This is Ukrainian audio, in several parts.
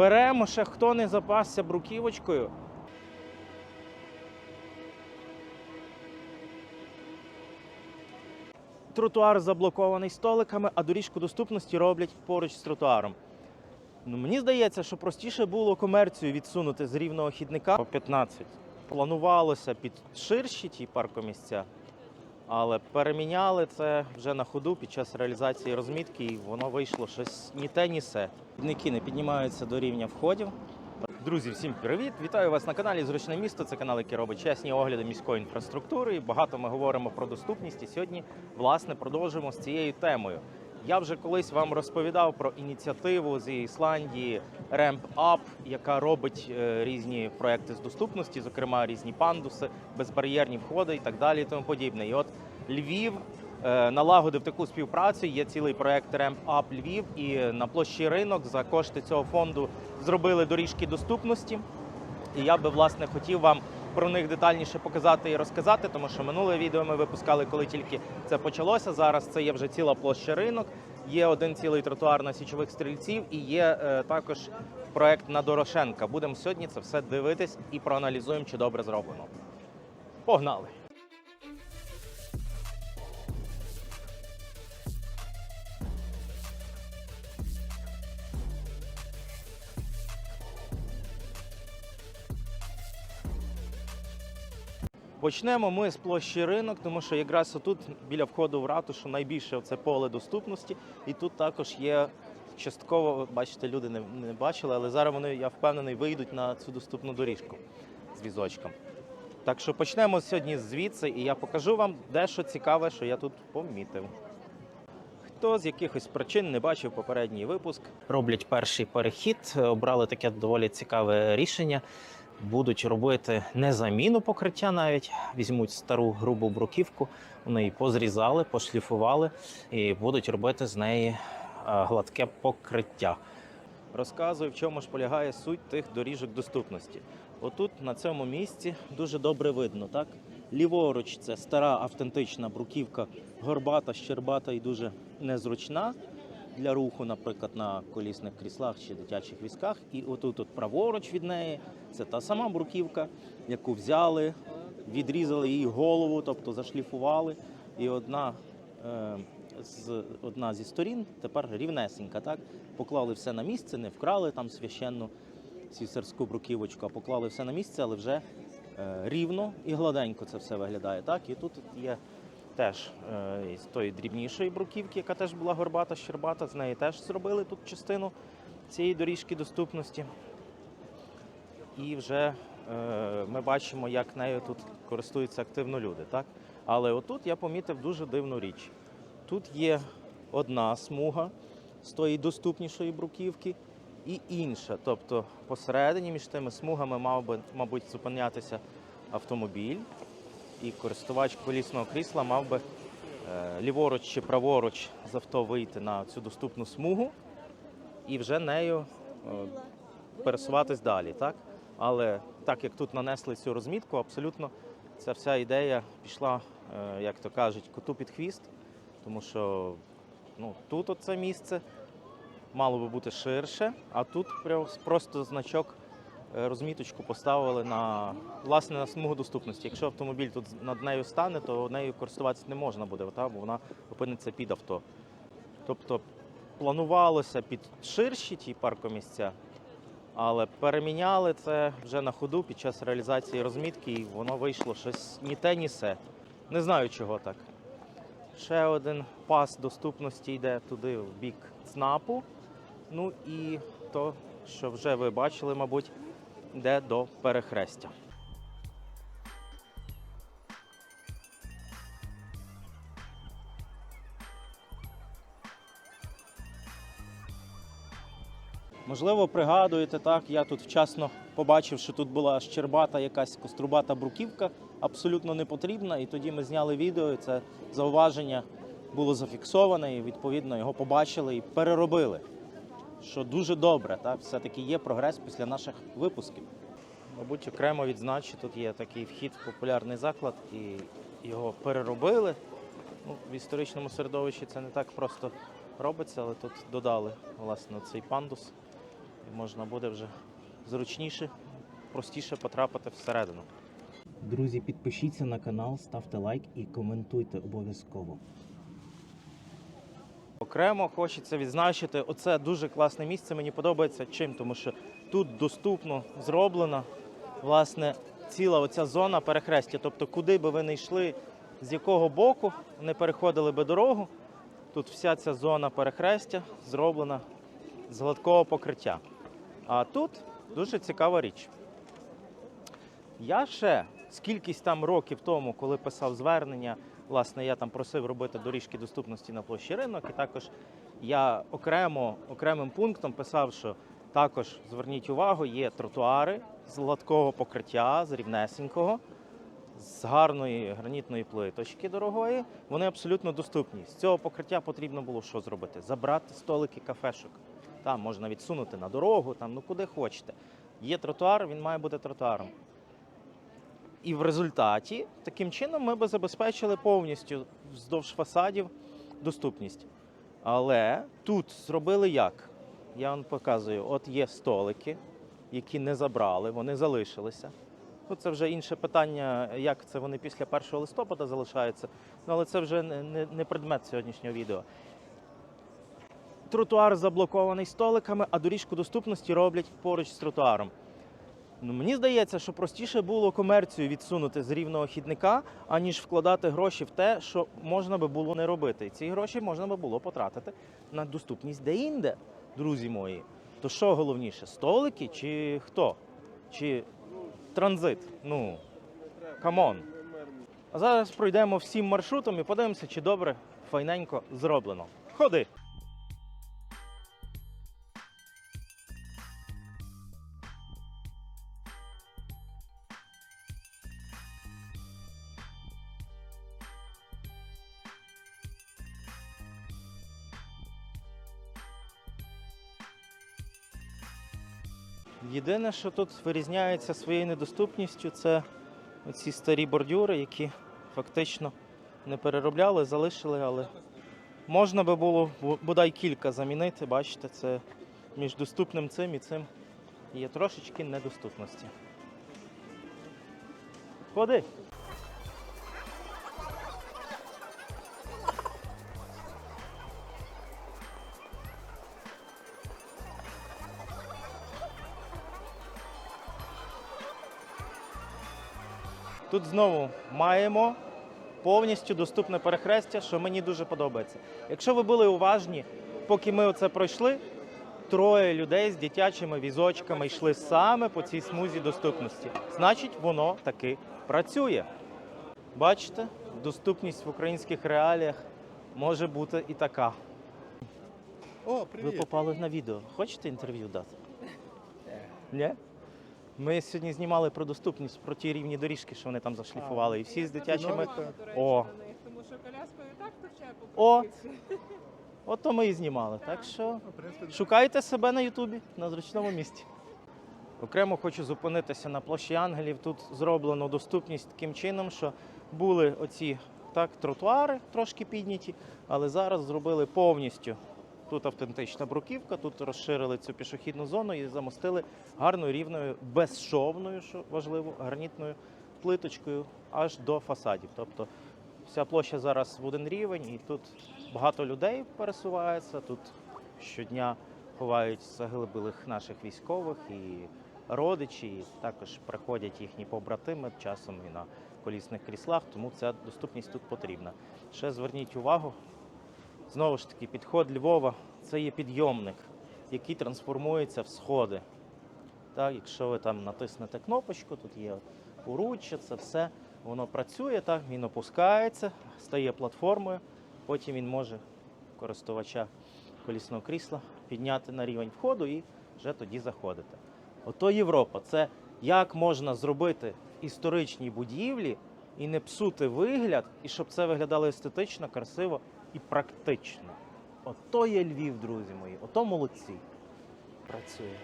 Беремо ще хто не запасся бруківочкою. Тротуар заблокований столиками, а доріжку доступності роблять поруч з тротуаром. Ну, мені здається, що простіше було комерцію відсунути з рівного хідника по 15. Планувалося під ширші ті паркомісця, але переміняли це вже на ходу під час реалізації розмітки, і воно вийшло щось ні те, ні се. Підники не піднімаються до рівня входів. Друзі, всім привіт! Вітаю вас на каналі Зручне місто. Це канал, який робить чесні огляди міської інфраструктури. І багато ми говоримо про доступність. І сьогодні, власне, продовжимо з цією темою. Я вже колись вам розповідав про ініціативу з Ісландії Ramp Up, яка робить е, різні проекти з доступності, зокрема різні пандуси, безбар'єрні входи і так далі. І тому подібне. І от Львів е, налагодив таку співпрацю. Є цілий проект Ramp Up Львів, і на площі ринок за кошти цього фонду зробили доріжки доступності. І я би власне хотів вам про них детальніше показати і розказати, тому що минуле відео ми випускали, коли тільки це почалося. Зараз це є вже ціла площа ринок. Є один цілий тротуар на січових стрільців і є е, також проект на Дорошенка. Будемо сьогодні це все дивитись і проаналізуємо, чи добре зроблено. Погнали! Почнемо ми з площі ринок, тому що якраз отут біля входу в ратушу найбільше це поле доступності, і тут також є частково, бачите, люди не, не бачили, але зараз вони, я впевнений, вийдуть на цю доступну доріжку з візочком. Так що почнемо сьогодні звідси, і я покажу вам дещо цікаве, що я тут помітив. Хто з якихось причин не бачив попередній випуск, роблять перший перехід, обрали таке доволі цікаве рішення будуть робити не заміну покриття навіть, візьмуть стару грубу бруківку, вони її позрізали, пошліфували і будуть робити з неї е, гладке покриття. Розказую, в чому ж полягає суть тих доріжок доступності. Отут на цьому місці дуже добре видно, так? Ліворуч це стара автентична бруківка, горбата, щербата і дуже незручна для руху, наприклад, на колісних кріслах чи дитячих візках. І отут, от праворуч від неї, це та сама бруківка, яку взяли, відрізали її голову, тобто зашліфували. І одна, е, з, одна зі сторін тепер рівнесенька. Так? Поклали все на місце, не вкрали там священну сісарську бруківочку, а поклали все на місце, але вже е, рівно і гладенько це все виглядає. Так? І тут є теж е, з тої дрібнішої бруківки, яка теж була горбата, щербата, з неї теж зробили тут частину цієї доріжки доступності. І вже е, ми бачимо, як нею тут користуються активно люди. Так? Але отут я помітив дуже дивну річ. Тут є одна смуга з тої доступнішої бруківки і інша. Тобто посередині між тими смугами мав би, мабуть, зупинятися автомобіль і користувач колісного крісла мав би е, ліворуч чи праворуч з авто вийти на цю доступну смугу і вже нею е, пересуватись далі. Так? Але так як тут нанесли цю розмітку, абсолютно ця вся ідея пішла, е, як то кажуть, коту під хвіст, тому що ну, тут оце місце мало би бути ширше, а тут просто значок розміточку поставили на власне на смугу доступності. Якщо автомобіль тут над нею стане, то нею користуватися не можна буде, та, бо вона опиниться під авто. Тобто планувалося під ширші ті паркомісця, але переміняли це вже на ходу під час реалізації розмітки, і воно вийшло щось ні те, ні се. Не знаю, чого так. Ще один пас доступності йде туди в бік ЦНАПу. Ну і то, що вже ви бачили, мабуть, йде до перехрестя. Можливо, пригадуєте так, я тут вчасно побачив, що тут була щербата якась кострубата бруківка, абсолютно не потрібна. І тоді ми зняли відео, і це зауваження було зафіксоване, і відповідно його побачили і переробили. Що дуже добре, так? все-таки є прогрес після наших випусків. Мабуть, окремо відзначу, тут є такий вхід в популярний заклад, і його переробили. Ну, в історичному середовищі це не так просто робиться, але тут додали власне цей пандус і можна буде вже зручніше, простіше потрапити всередину. Друзі, підпишіться на канал, ставте лайк і коментуйте обов'язково. Окремо хочеться відзначити, оце дуже класне місце. Мені подобається чим, тому що тут доступно зроблена власне ціла оця зона перехрестя. Тобто, куди би ви не йшли, з якого боку не переходили би дорогу. Тут вся ця зона перехрестя зроблена з гладкого покриття. А тут дуже цікава річ. Я ще скількись там років тому, коли писав звернення, власне, я там просив робити доріжки доступності на площі ринок, і також я окремо окремим пунктом писав, що також зверніть увагу, є тротуари з гладкого покриття, з рівнесенького, з гарної гранітної плиточки дорогої. Вони абсолютно доступні. З цього покриття потрібно було що зробити? Забрати столики кафешок. Там можна відсунути на дорогу, там ну куди хочете. Є тротуар, він має бути тротуаром. І в результаті таким чином ми би забезпечили повністю вздовж фасадів доступність. Але тут зробили як? Я вам показую: от є столики, які не забрали, вони залишилися. Ну, це вже інше питання, як це вони після 1 листопада залишаються. Ну, але це вже не, не, предмет сьогоднішнього відео. Тротуар заблокований столиками, а доріжку доступності роблять поруч з тротуаром. Ну, мені здається, що простіше було комерцію відсунути з рівного хідника, аніж вкладати гроші в те, що можна би було не робити. І ці гроші можна би було потратити на доступність де-інде, друзі мої. То що головніше, столики чи хто? Чи транзит? Ну, камон. А зараз пройдемо всім маршрутом і подивимося, чи добре, файненько зроблено. Ходи! Єдине, що тут вирізняється своєю недоступністю, це ці старі бордюри, які фактично не переробляли, залишили, але можна би було бодай кілька замінити. Бачите, це між доступним цим і цим є трошечки недоступності. Ходи. Тут знову маємо повністю доступне перехрестя, що мені дуже подобається. Якщо ви були уважні, поки ми оце пройшли, троє людей з дитячими візочками йшли саме по цій смузі доступності. Значить, воно таки працює. Бачите, доступність в українських реаліях може бути і така. О, Ви попали на відео. Хочете інтерв'ю дати? Ні? Ми сьогодні знімали про доступність, про ті рівні доріжки, що вони там зашліфували. І всі з дитячими. До О. них, тому що коляскою так вивчає О. по Ото ми і знімали. Так що Ну, принципі, шукайте себе на Ютубі на зручному місці. Окремо хочу зупинитися на площі Ангелів. Тут зроблено доступність таким чином, що були оці так, тротуари трошки підняті, але зараз зробили повністю. Тут автентична бруківка, тут розширили цю пішохідну зону і замостили гарною рівною, безшовною, що важливо, гранітною плиточкою аж до фасадів. Тобто вся площа зараз в один рівень, і тут багато людей пересувається. Тут щодня ховають загиблих наших військових і родичі, і також приходять їхні побратими часом і на колісних кріслах, тому ця доступність тут потрібна. Ще зверніть увагу, знову ж таки, підход Львова це є підйомник, який трансформується в сходи. Так, якщо ви там натиснете кнопочку, тут є уруччя, це все воно працює, так, він опускається, стає платформою, потім він може користувача колісного крісла підняти на рівень входу і вже тоді заходити. Ото Європа. Це як можна зробити в історичній будівлі і не псути вигляд, і щоб це виглядало естетично, красиво і практично. Ото є Львів, друзі мої, ото молодці. Працює.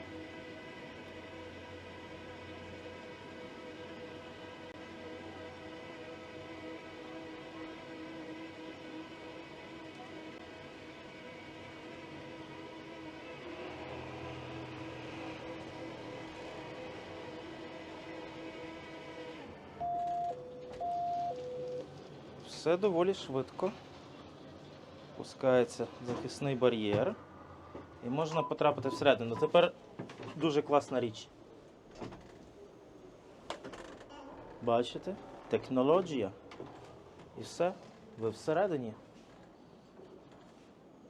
Все доволі швидко. Пускається захисний бар'єр. І можна потрапити всередину. Тепер дуже класна річ. Бачите? Технологія. І все. Ви всередині.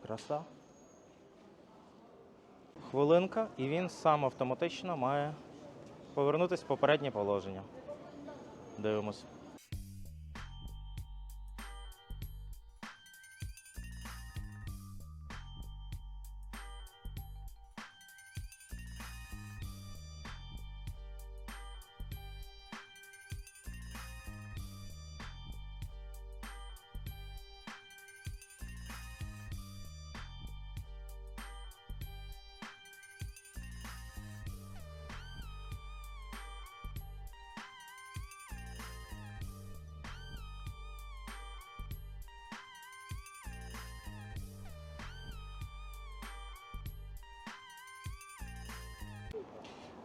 Краса. Хвилинка, і він сам автоматично має повернутися в попереднє положення. Дивимось.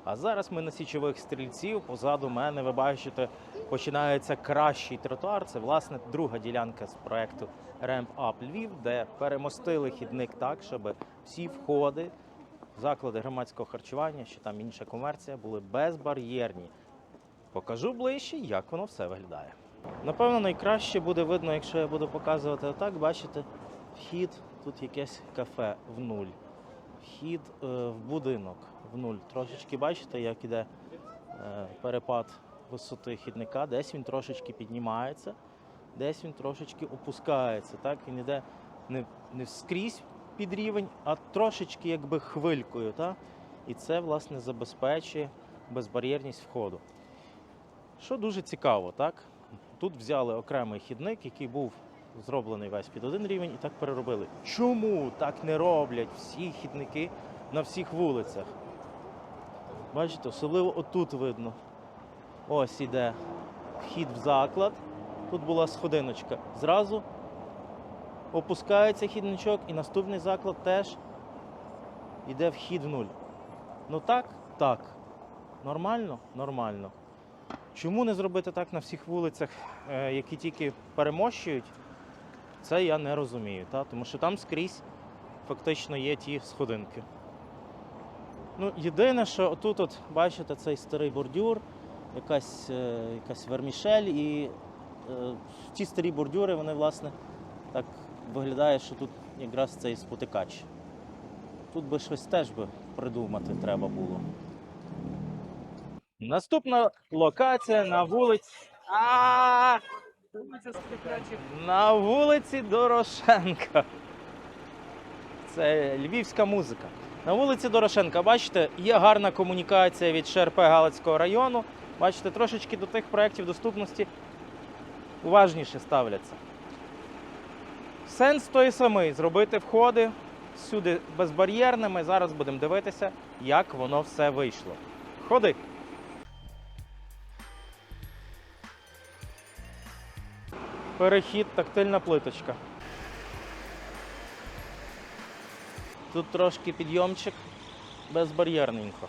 А зараз ми на січових стрільців. Позаду мене ви бачите, починається кращий тротуар. Це власне друга ділянка з проекту Ramp Up Львів, де перемостили хідник так, щоб всі входи, заклади громадського харчування, що там інша комерція, були безбар'єрні. Покажу ближче, як воно все виглядає. Напевно, найкраще буде видно, якщо я буду показувати отак. Бачите, вхід, тут якесь кафе в нуль. Вхід е, в будинок в нуль. Трошечки бачите, як іде е, перепад висоти хідника. Десь він трошечки піднімається, десь він трошечки опускається. Так? Він іде не, не скрізь під рівень, а трошечки якби хвилькою. Так? І це, власне, забезпечує безбар'єрність входу. Що дуже цікаво, так? Тут взяли окремий хідник, який був зроблений весь під один рівень, і так переробили. Чому так не роблять всі хідники на всіх вулицях? Бачите, особливо отут видно. Ось іде вхід в заклад. Тут була сходиночка. Зразу опускається хідничок, і наступний заклад теж іде вхід в нуль. Ну так, так. Нормально? Нормально. Чому не зробити так на всіх вулицях, е, які тільки перемощують? Це я не розумію, та? тому що там скрізь фактично є ті сходинки. Ну, єдине, що отут, от, бачите, цей старий бордюр, якась, е, якась вермішель, і е, ті старі бордюри, вони, власне, так виглядає, що тут якраз цей спотикач. Тут би щось теж би придумати треба було. Наступна локація на вулиці. А! На вулиці Дорошенка. Це львівська музика. На вулиці Дорошенка, бачите, є гарна комунікація від ШРП Галицького району. Бачите, трошечки до тих проєктів доступності уважніше ставляться. Сенс той самий зробити входи всюди безбар'єрними. Зараз будемо дивитися, як воно все вийшло. Ходи. Перехід, тактильна плиточка. Тут трошки підйомчик безбар'єрненько.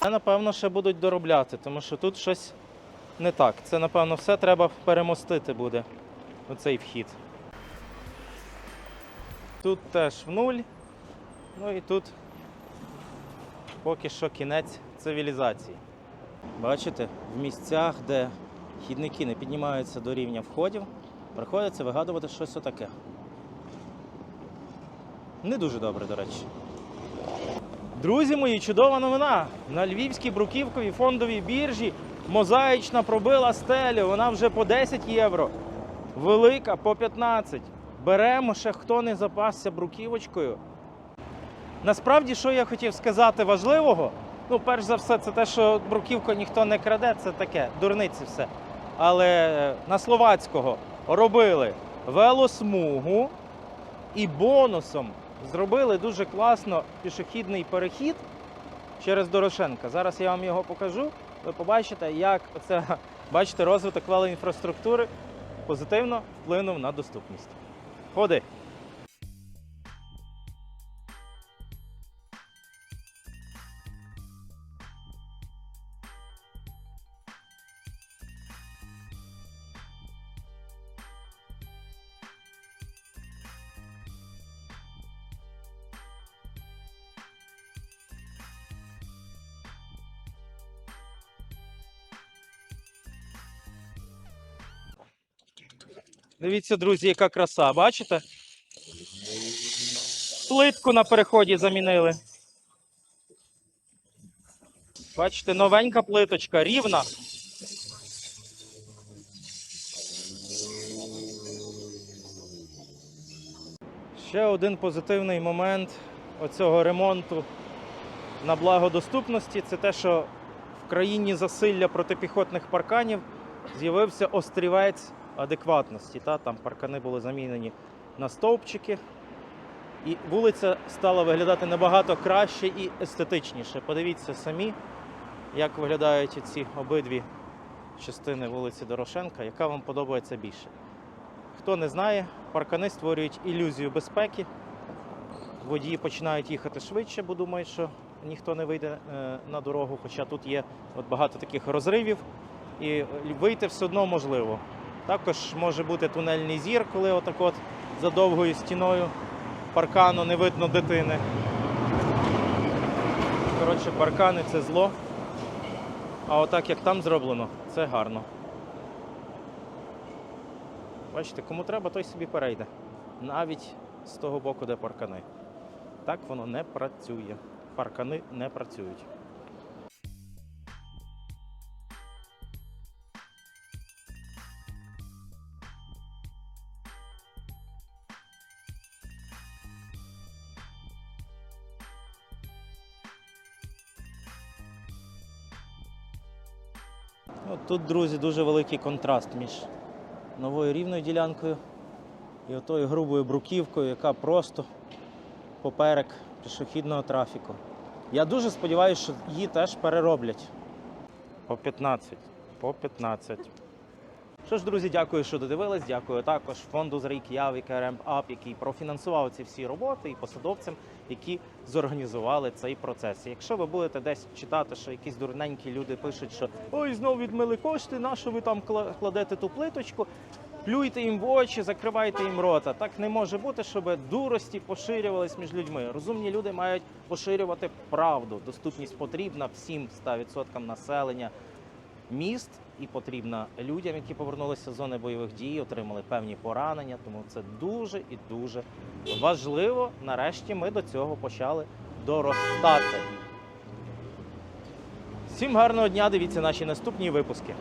Це, напевно, ще будуть доробляти, тому що тут щось не так. Це, напевно, все треба перемостити буде. Оцей вхід. Тут теж в нуль. Ну і тут поки що кінець цивілізації. Бачите, в місцях, де хідники не піднімаються до рівня входів, приходиться вигадувати щось отаке. Не дуже добре, до речі. Друзі мої, чудова новина! На львівській бруківковій фондовій біржі мозаїчна пробила стелю. Вона вже по 10 євро. Велика по 15. Беремо ще хто не запасся бруківочкою. Насправді, що я хотів сказати важливого, ну, перш за все, це те, що бруківку ніхто не краде, це таке, дурниці все. Але е, на словацького робили велосмугу і бонусом зробили дуже класно пішохідний перехід через Дорошенка. Зараз я вам його покажу. Ви побачите, як це, бачите, розвиток велоінфраструктури позитивно вплинув на доступність. Ходи. Дивіться, друзі, яка краса, бачите? Плитку на переході замінили. Бачите, новенька плиточка, рівна. Ще один позитивний момент оцього ремонту на благо доступності це те, що в країні засилля протипіхотних парканів з'явився острівець адекватності. Та? Там паркани були замінені на стовпчики. І вулиця стала виглядати набагато краще і естетичніше. Подивіться самі, як виглядають ці обидві частини вулиці Дорошенка, яка вам подобається більше. Хто не знає, паркани створюють ілюзію безпеки. Водії починають їхати швидше, бо думають, що ніхто не вийде е, на дорогу, хоча тут є от багато таких розривів, і вийти все одно можливо. Також може бути тунельний зір, коли отак от за довгою стіною паркану не видно дитини. Коротше, паркани це зло. А отак, як там зроблено, це гарно. Бачите, кому треба, той собі перейде. Навіть з того боку, де паркани. Так воно не працює. Паркани не працюють. Тут, друзі, дуже великий контраст між новою рівною ділянкою і отою грубою бруківкою, яка просто поперек пішохідного трафіку. Я дуже сподіваюся, що її теж перероблять. По 15. По 15. Що ж, друзі, дякую, що додивились. Дякую також фонду з Reykjavik Ramp Up, який профінансував ці всі роботи, і посадовцям, які зорганізували цей процес. Якщо ви будете десь читати, що якісь дурненькі люди пишуть, що ой, знов відмили кошти, на що ви там кладете ту плиточку, плюйте їм в очі, закривайте їм рота. Так не може бути, щоб дурості поширювались між людьми. Розумні люди мають поширювати правду. Доступність потрібна всім 100% населення міст і потрібна людям, які повернулися з зони бойових дій, отримали певні поранення. Тому це дуже і дуже важливо. Нарешті ми до цього почали доростати. Всім гарного дня! Дивіться наші наступні випуски.